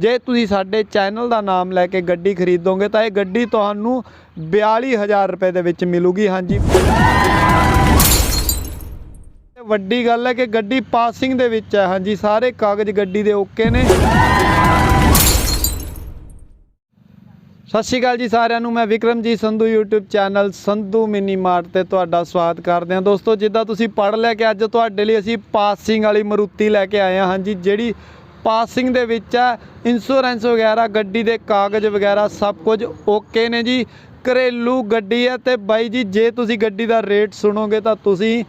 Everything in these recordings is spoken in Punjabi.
ਜੇ ਤੁਸੀਂ ਸਾਡੇ ਚੈਨਲ ਦਾ ਨਾਮ ਲੈ ਕੇ ਗੱਡੀ ਖਰੀਦੋਗੇ ਤਾਂ ਇਹ ਗੱਡੀ ਤੁਹਾਨੂੰ 42000 ਰੁਪਏ ਦੇ ਵਿੱਚ ਮਿਲੂਗੀ, ਹਾਂਜੀ। ਵੱਡੀ ਗੱਲ ਹੈ ਕਿ ਗੱਡੀ ਪਾਸਿੰਗ ਦੇ ਵਿੱਚ ਹੈ, ਹਾਂਜੀ। ਸਾਰੇ ਕਾਗਜ਼ ਗੱਡੀ ਦੇ ਓਕੇ ਨੇ। ਸਤਿ ਸ਼੍ਰੀ ਅਕਾਲ ਜੀ ਸਾਰਿਆਂ ਨੂੰ, ਮੈਂ Vikramjit Sandhu YouTube channel Sandhu mini mart ਤੇ ਤੁਹਾਡਾ ਸਵਾਗਤ ਕਰਦੇ ਹਾਂ। ਦੋਸਤੋ, ਜਿੱਦਾਂ ਤੁਸੀਂ ਪੜ੍ਹ ਲਿਆ ਕਿ ਅੱਜ ਤੁਹਾਡੇ ਲਈ ਅਸੀਂ ਪਾਸਿੰਗ ਵਾਲੀ ਮਰੂਤੀ ਲੈ ਕੇ ਆਏ ਹਾਂ, ਹਾਂਜੀ। ਜਿਹੜੀ ਪਾਸਿੰਗ ਦੇ ਵਿੱਚ ਹੈ। ਇੰਸ਼ੋਰੈਂਸ ਵਗੈਰਾ, ਗੱਡੀ ਦੇ ਕਾਗਜ਼ ਵਗੈਰਾ ਸਭ ਕੁਝ ਓਕੇ ਨੇ ਜੀ। ਘਰੇਲੂ ਗੱਡੀ ਹੈ ਤੇ ਬਾਈ ਜੀ, ਜੇ ਤੁਸੀਂ ਗੱਡੀ ਦਾ ਰੇਟ ਸੁਣੋਗੇ ਤਾਂ ਤੁਸੀਂ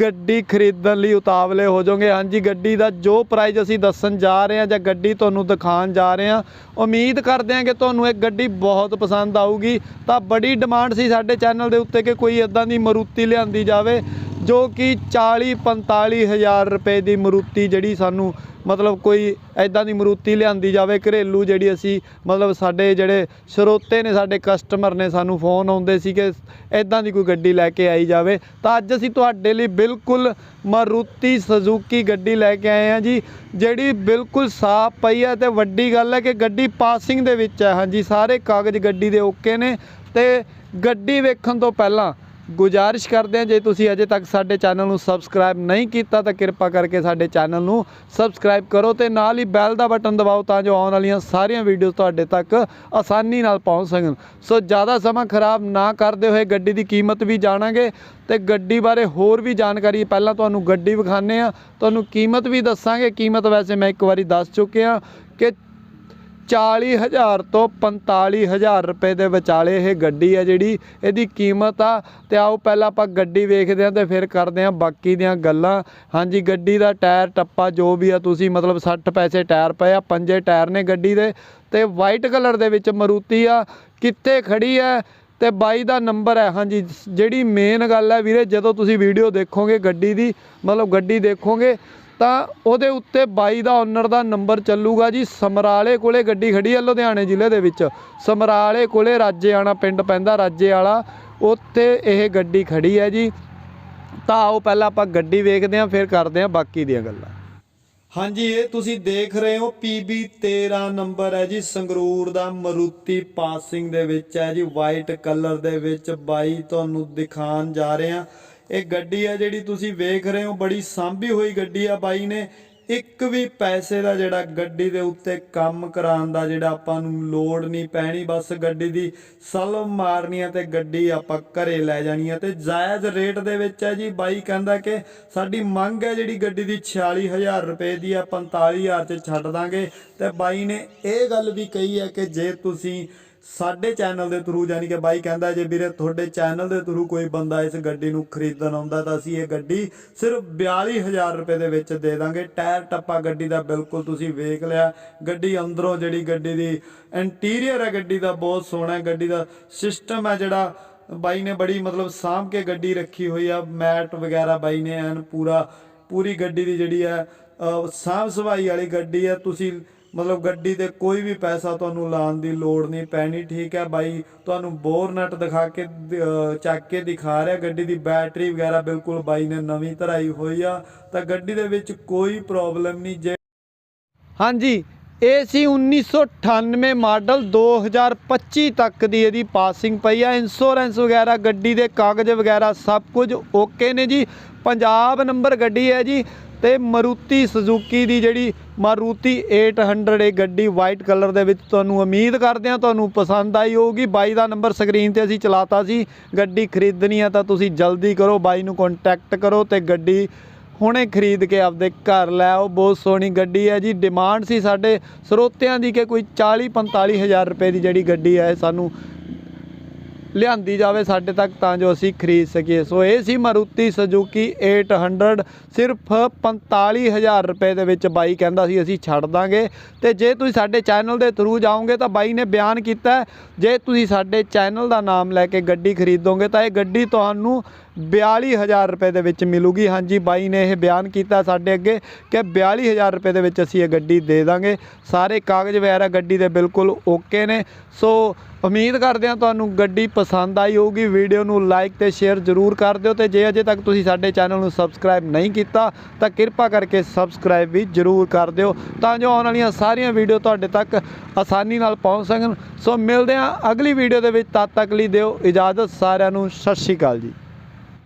ਗੱਡੀ ਖਰੀਦਣ ਲਈ ਉਤਾਵਲੇ ਹੋ ਜਾਓਗੇ। ਹਾਂਜੀ, ਗੱਡੀ ਦਾ ਜੋ ਪ੍ਰਾਈਸ ਅਸੀਂ ਦੱਸਣ ਜਾ ਰਹੇ ਹਾਂ ਜਾਂ ਗੱਡੀ ਤੁਹਾਨੂੰ ਦਿਖਾਉਣ ਜਾ ਰਹੇ ਹਾਂ, ਉਮੀਦ ਕਰਦੇ ਹਾਂ ਕਿ ਤੁਹਾਨੂੰ ਇਹ ਗੱਡੀ ਬਹੁਤ ਪਸੰਦ ਆਊਗੀ। ਤਾਂ ਬੜੀ ਡਿਮਾਂਡ ਸੀ ਸਾਡੇ ਚੈਨਲ ਦੇ ਉੱਤੇ ਕਿ ਕੋਈ ਇਦਾਂ ਦੀ ਮਰੂਤੀ ਲਿਆਂਦੀ ਜਾਵੇ। ਜੋ ਕਿ 40 45 ਹਜ਼ਾਰ ਰੁਪਏ ਦੀ ਮਰੂਤੀ ਜਿਹੜੀ ਸਾਨੂੰ ਮਤਲਬ ਕੋਈ ਐਦਾਂ ਦੀ ਮਰੂਤੀ ਲਿਆਂਦੀ ਜਾਵੇ, ਘਰੇਲੂ ਜਿਹੜੀ ਅਸੀਂ ਮਤਲਬ ਸਾਡੇ ਜਿਹੜੇ ਸਰੋਤੇ ਨੇ, ਸਾਡੇ ਕਸਟਮਰ ਨੇ ਸਾਨੂੰ ਫੋਨ ਆਉਂਦੇ ਸੀ ਕਿ ਐਦਾਂ ਦੀ ਕੋਈ ਗੱਡੀ ਲੈ ਕੇ ਆਈ ਜਾਵੇ। ਤਾਂ ਅੱਜ ਅਸੀਂ ਤੁਹਾਡੇ ਲਈ ਬਿਲਕੁਲ ਮਾਰੂਤੀ ਸੁਜ਼ੂਕੀ ਗੱਡੀ ਲੈ ਕੇ ਆਏ ਹਾਂ ਜੀ, ਜਿਹੜੀ ਬਿਲਕੁਲ ਸਾਫ਼ ਪਈ ਹੈ ਤੇ ਵੱਡੀ ਗੱਲ ਹੈ ਕਿ ਗੱਡੀ ਪਾਸਿੰਗ ਦੇ ਵਿੱਚ ਹੈ। ਹਾਂਜੀ, ਸਾਰੇ ਕਾਗਜ਼ ਗੱਡੀ ਦੇ ਓਕੇ ਨੇ ਤੇ ਗੱਡੀ ਵੇਖਣ ਤੋਂ ਪਹਿਲਾਂ ਗੁਜ਼ਾਰਿਸ਼ ਕਰਦੇ ਹਾਂ। ਜੇ ਤੁਸੀਂ ਅਜੇ ਤੱਕ ਸਾਡੇ ਚੈਨਲ ਨੂੰ ਸਬਸਕ੍ਰਾਈਬ ਨਹੀਂ ਕੀਤਾ, ਤਾਂ ਕਿਰਪਾ ਕਰਕੇ ਸਾਡੇ ਚੈਨਲ ਨੂੰ ਸਬਸਕ੍ਰਾਈਬ ਕਰੋ ਤੇ ਨਾਲ ਹੀ ਬੈਲ ਦਾ ਬਟਨ ਦਬਾਓ ਤਾਂ ਜੋ ਆਉਣ ਵਾਲੀਆਂ ਸਾਰੀਆਂ ਵੀਡੀਓਜ਼ ਤੁਹਾਡੇ ਤੱਕ ਆਸਾਨੀ ਨਾਲ ਪਹੁੰਚ ਸਕਣ। ਸੋ ਜ਼ਿਆਦਾ ਸਮਾਂ ਖਰਾਬ ਨਾ ਕਰਦੇ ਹੋਏ ਗੱਡੀ ਦੀ ਕੀਮਤ ਵੀ ਜਾਣਾਂਗੇ ਤੇ ਗੱਡੀ ਬਾਰੇ ਹੋਰ ਵੀ ਜਾਣਕਾਰੀ ਪਹਿਲਾਂ ਤੁਹਾਨੂੰ ਗੱਡੀ ਵਿਖਾਣੇ ਆ ਤੁਹਾਨੂੰ ਕੀਮਤ ਵੀ ਦੱਸਾਂਗੇ। ਕੀਮਤ ਵੈਸੇ ਮੈਂ ਇੱਕ ਵਾਰੀ ਦੱਸ ਚੁੱਕਿਆ ਕਿ 40000 ਤੋਂ 45000 ਰੁਪਏ ਦੇ ਵਿਚਾਲੇ ਇਹ ਗੱਡੀ ਆ ਜਿਹੜੀ, ਇਹਦੀ ਕੀਮਤ ਆ, ਤੇ ਆਓ ਪਹਿਲਾਂ ਆਪਾਂ ਗੱਡੀ ਵੇਖਦੇ ਹਾਂ ਤੇ ਫਿਰ ਕਰਦੇ ਹਾਂ ਬਾਕੀ ਦੀਆਂ ਗੱਲਾਂ। ਹਾਂਜੀ, ਗੱਡੀ ਦਾ ਟਾਇਰ ਟੱਪਾ ਜੋ ਵੀ ਆ, ਤੁਸੀਂ ਮਤਲਬ 60 ਪੈਸੇ ਟਾਇਰ ਪਏ ਆ, ਪੰਜੇ ਟਾਇਰ ਨੇ ਗੱਡੀ ਦੇ, ਤੇ ਵਾਈਟ ਕਲਰ ਦੇ ਵਿੱਚ ਮਰੂਤੀ ਆ, ਕਿੱਥੇ ਖੜੀ ਹੈ ਤੇ ਬਾਈ ਦਾ ਨੰਬਰ ਹੈ ਹਾਂਜੀ, ਜਿਹੜੀ ਮੇਨ ਗੱਲ ਹੈ ਵੀਰੇ, ਜਦੋਂ ਤੁਸੀਂ ਵੀਡੀਓ ਦੇਖੋਗੇ ਗੱਡੀ ਦੀ, ਮਤਲਬ ਗੱਡੀ ਦੇਖੋਗੇ ਤਾਂ ਉਹਦੇ ਉੱਤੇ ਬਾਈ ਦਾ ਓਨਰ ਦਾ ਨੰਬਰ ਚੱਲੂਗਾ ਜੀ, ਸਮਰਾਲੇ ਕੋਲੇ ਗੱਡੀ ਖੜੀ ਹੈ ਲੁਧਿਆਣੇ ਜ਼ਿਲ੍ਹੇ ਦੇ ਵਿੱਚ। ਸਮਰਾਲੇ ਕੋਲੇ ਰਾਜੇਆਣਾ ਪਿੰਡ ਪੈਂਦਾ ਰਾਜੇ ਵਾਲਾ ਉੱਥੇ ਇਹ ਗੱਡੀ ਖੜੀ ਹੈ ਜੀ। ਤਾਂ ਆਓ ਪਹਿਲਾਂ ਆਪਾਂ ਗੱਡੀ ਵੇਖਦੇ ਹਾਂ, ਫਿਰ ਕਰਦੇ ਹਾਂ ਬਾਕੀ ਦੀਆਂ ਗੱਲਾਂ। ਹਾਂਜੀ, ਇਹ ਤੁਸੀਂ ਦੇਖ ਰਹੇ ਹੋ PB 13 ਨੰਬਰ ਹੈ ਜੀ, ਸੰਗਰੂਰ ਦਾ ਮਰੂਤੀ ਪਾਸਿੰਗ ਦੇ ਵਿੱਚ ਹੈ ਜੀ ਵਾਈਟ ਕਲਰ ਦੇ ਵਿੱਚ ਬਾਈ ਤੁਹਾਨੂੰ ਦਿਖਾਉਣ ਜਾ ਰਹੇ ਹਾਂ। ਇਹ ਗੱਡੀ ਹੈ ਜਿਹੜੀ ਤੁਸੀਂ ਵੇਖ ਰਹੇ ਹੋ, ਬੜੀ ਸਾਂਭੀ ਹੋਈ ਗੱਡੀ ਆ ਬਾਈ ਨੇ। ਇੱਕ ਵੀ ਪੈਸੇ ਦਾ ਜਿਹੜਾ ਗੱਡੀ ਦੇ ਉੱਤੇ ਕੰਮ ਕਰਾਉਣ ਦਾ ਜਿਹੜਾ ਆਪਾਂ ਨੂੰ ਲੋੜ ਨਹੀਂ ਪੈਣੀ, ਬਸ ਗੱਡੀ ਦੀ ਸਲਮ ਮਾਰਨੀ ਹੈ ਤੇ ਗੱਡੀ ਆਪਾਂ ਘਰੇ ਲੈ ਜਾਣੀ ਹੈ ਤੇ ਜਾਇਜ਼ ਰੇਟ ਦੇ ਵਿੱਚ ਹੈ ਜੀ, ਬਾਈ ਕਹਿੰਦਾ ਕਿ ਸਾਡੀ ਮੰਗ ਹੈ ਜਿਹੜੀ ਗੱਡੀ ਦੀ 46000 ਰੁਪਏ ਦੀ ਆ 45000 ਚ ਛੱਡ ਦਾਂਗੇ। ਤੇ ਬਾਈ ਨੇ ਇਹ ਗੱਲ ਵੀ ਕਹੀ ਹੈ ਕਿ ਜੇ ਤੁਸੀਂ ਸਾਡੇ ਚੈਨਲ ਦੇ ਥਰੂ ਯਾਨੀ ਕਿ ਬਾਈ ਕਹਿੰਦਾ ਜੇ ਵੀਰੇ ਤੁਹਾਡੇ ਚੈਨਲ ਦੇ ਥਰੂ ਕੋਈ ਬੰਦਾ ਇਸ ਗੱਡੀ ਨੂੰ ਖਰੀਦਣ ਆਉਂਦਾ ਤਾਂ ਅਸੀਂ ਇਹ ਗੱਡੀ ਸਿਰਫ 42000 ਰੁਪਏ ਦੇ ਵਿੱਚ ਦੇ ਦਾਂਗੇ। ਟਾਇਰ ਟੱਪਾ ਗੱਡੀ ਦਾ ਬਿਲਕੁਲ ਤੁਸੀਂ ਵੇਖ ਲਿਆ। ਗੱਡੀ ਅੰਦਰੋਂ ਜਿਹੜੀ ਗੱਡੀ ਦੀ ਇੰਟੀਰੀਅਰ ਹੈ, ਗੱਡੀ ਦਾ ਬਹੁਤ ਸੋਹਣਾ ਹੈ, ਗੱਡੀ ਦਾ ਸਿਸਟਮ ਹੈ ਜਿਹੜਾ ਬਾਈ ਨੇ ਬੜੀ ਮਤਲਬ ਸਾਂਭ ਕੇ ਗੱਡੀ ਰੱਖੀ ਹੋਈ ਆ। ਮੈਟ ਵਗੈਰਾ ਬਾਈ ਨੇ ਐਨ ਪੂਰਾ, ਪੂਰੀ ਗੱਡੀ ਦੀ ਜਿਹੜੀ ਹੈ ਸਾਂਭ ਸਫ਼ਾਈ ਵਾਲੀ ਗੱਡੀ ਹੈ। ਤੁਸੀਂ ਮਤਲਬ ਗੱਡੀ ਤੇ ਕੋਈ ਵੀ ਪੈਸਾ ਤੁਹਾਨੂੰ ਲਾਉਣ ਦੀ ਲੋੜ ਨਹੀਂ ਪੈਣੀ, ਠੀਕ ਹੈ ਬਾਈ? ਤੁਹਾਨੂੰ ਬੋਰਨਟ ਦਿਖਾ ਕੇ ਚੱਕ ਕੇ ਦਿਖਾ ਰਿਹਾ ਗੱਡੀ ਦੀ ਬੈਟਰੀ ਵਗੈਰਾ ਬਿਲਕੁਲ ਬਾਈ ਨੇ ਨਵੀਂ ਧਰਾਈ ਹੋਈ ਆ, ਤਾਂ ਗੱਡੀ ਦੇ ਵਿੱਚ ਕੋਈ ਪ੍ਰੋਬਲਮ ਨਹੀਂ ਜੇ ਹਾਂਜੀ, ਇਹ ਸੀ 1998 ਮਾਡਲ 2025 ਤੱਕ ਦੀ ਇਹਦੀ ਪਾਸਿੰਗ ਪਈ ਆ ਇੰਸ਼ੋਰੈਂਸ ਵਗੈਰਾ, ਗੱਡੀ ਦੇ ਕਾਗਜ਼ ਵਗੈਰਾ ਸਭ ਕੁਝ ਓਕੇ ਨੇ ਜੀ। ਪੰਜਾਬ ਨੰਬਰ ਗੱਡੀ ਹੈ ਜੀ ਤੇ ਮਾਰੂਤੀ ਸੁਜ਼ੂਕੀ ਦੀ ਜਿਹੜੀ ਮਾਰੂਤੀ 800 ਇਹ ਗੱਡੀ ਵਾਈਟ ਕਲਰ ਦੇ ਵਿੱਚ ਤੁਹਾਨੂੰ ਉਮੀਦ ਕਰਦੇ ਹਾਂ, ਤੁਹਾਨੂੰ ਪਸੰਦ ਆਈ ਹੋਊਗੀ। ਬਾਈ ਦਾ ਨੰਬਰ ਸਕਰੀਨ ਤੇ ਅਸੀਂ ਚਲਾਤਾ ਸੀ। ਗੱਡੀ ਖਰੀਦਣੀ ਆ ਤਾਂ ਤੁਸੀਂ ਜਲਦੀ ਕਰੋ, ਬਾਈ ਨੂੰ ਕੰਟੈਕਟ ਕਰੋ ਤੇ ਗੱਡੀ ਹੁਣੇ ਖਰੀਦ ਕੇ ਆਪਦੇ ਘਰ ਲੈ ਆਓ। ਬਹੁਤ ਸੋਹਣੀ ਗੱਡੀ ਹੈ ਜੀ। ਡਿਮਾਂਡ ਸੀ ਸਾਡੇ ਸਰੋਤਿਆਂ ਦੀ ਕਿ ਕੋਈ 40 45 ਹਜ਼ਾਰ ਰੁਪਏ ਦੀ ਜਿਹੜੀ ਗੱਡੀ ਹੈ, ਇਹ ਸਾਨੂੰ ਲਿਆਂਦੀ ਜਾਵੇ ਸਾਡੇ ਤੱਕ ਤਾਂ ਜੋ ਅਸੀਂ ਖਰੀਦ ਸਕੀਏ। ਸੋ ਇਹ ਸੀ ਮਾਰੂਤੀ ਸੁਜ਼ੂਕੀ 800 ਸਿਰਫ 45000 ਰੁਪਏ ਦੇ ਵਿੱਚ ਬਾਈ ਕਹਿੰਦਾ ਸੀ, ਅਸੀਂ ਛੱਡ ਦਾਂਗੇ। ਤੇ ਜੇ ਤੁਸੀਂ ਸਾਡੇ ਚੈਨਲ ਦੇ ਥਰੂ ਜਾਓਗੇ ਤਾਂ ਬਾਈ ਨੇ ਬਿਆਨ ਕੀਤਾ ਜੇ ਤੁਸੀਂ ਸਾਡੇ ਚੈਨਲ ਦਾ ਨਾਮ ਲੈ ਕੇ ਗੱਡੀ ਖਰੀਦੋਗੇ ਤਾਂ ਇਹ ਗੱਡੀ ਤੁਹਾਨੂੰ 42000 ਰੁਪਏ ਦੇ ਵਿੱਚ ਮਿਲੂਗੀ। ਹਾਂਜੀ ਬਾਈ ਨੇ ਇਹ ਬਿਆਨ ਕੀਤਾ ਸਾਡੇ ਅੱਗੇ ਕਿ 42000 ਰੁਪਏ ਦੇ ਵਿੱਚ ਅਸੀਂ ਇਹ ਗੱਡੀ ਦੇ ਦਾਂਗੇ। ਸਾਰੇ ਕਾਗਜ਼ ਵਗੈਰਾ ਗੱਡੀ ਦੇ ਬਿਲਕੁਲ ਓਕੇ ਨੇ। ਸੋ ਉਮੀਦ ਕਰਦੇ ਹਾਂ ਤੁਹਾਨੂੰ ਗੱਡੀ ਪਸੰਦ ਆਈ ਹੋਊਗੀ। ਵੀਡੀਓ ਨੂੰ ਲਾਈਕ ਤੇ ਸ਼ੇਅਰ ਜ਼ਰੂਰ ਕਰ ਦਿਓ ਤੇ ਜੇ ਅਜੇ ਤੱਕ ਤੁਸੀਂ ਸਾਡੇ ਚੈਨਲ ਨੂੰ ਸਬਸਕ੍ਰਾਈਬ ਨਹੀਂ ਕੀਤਾ, ਤਾਂ ਕਿਰਪਾ ਕਰਕੇ ਸਬਸਕ੍ਰਾਈਬ ਵੀ ਜ਼ਰੂਰ ਕਰ ਦਿਓ ਤਾਂ ਜੋ ਆਉਣ ਵਾਲੀਆਂ ਸਾਰੀਆਂ ਵੀਡੀਓ ਤੁਹਾਡੇ ਤੱਕ ਆਸਾਨੀ ਨਾਲ ਪਹੁੰਚ ਸਕਣ। ਸੋ ਮਿਲਦੇ ਹਾਂ ਅਗਲੀ ਵੀਡੀਓ ਦੇ ਵਿੱਚ। ਤਦ ਤੱਕ ਲਈ ਦਿਓ ਇਜਾਜ਼ਤ ਸਾਰਿਆਂ ਨੂੰ। ਸਤਿ ਸ਼੍ਰੀ ਅਕਾਲ ਜੀ।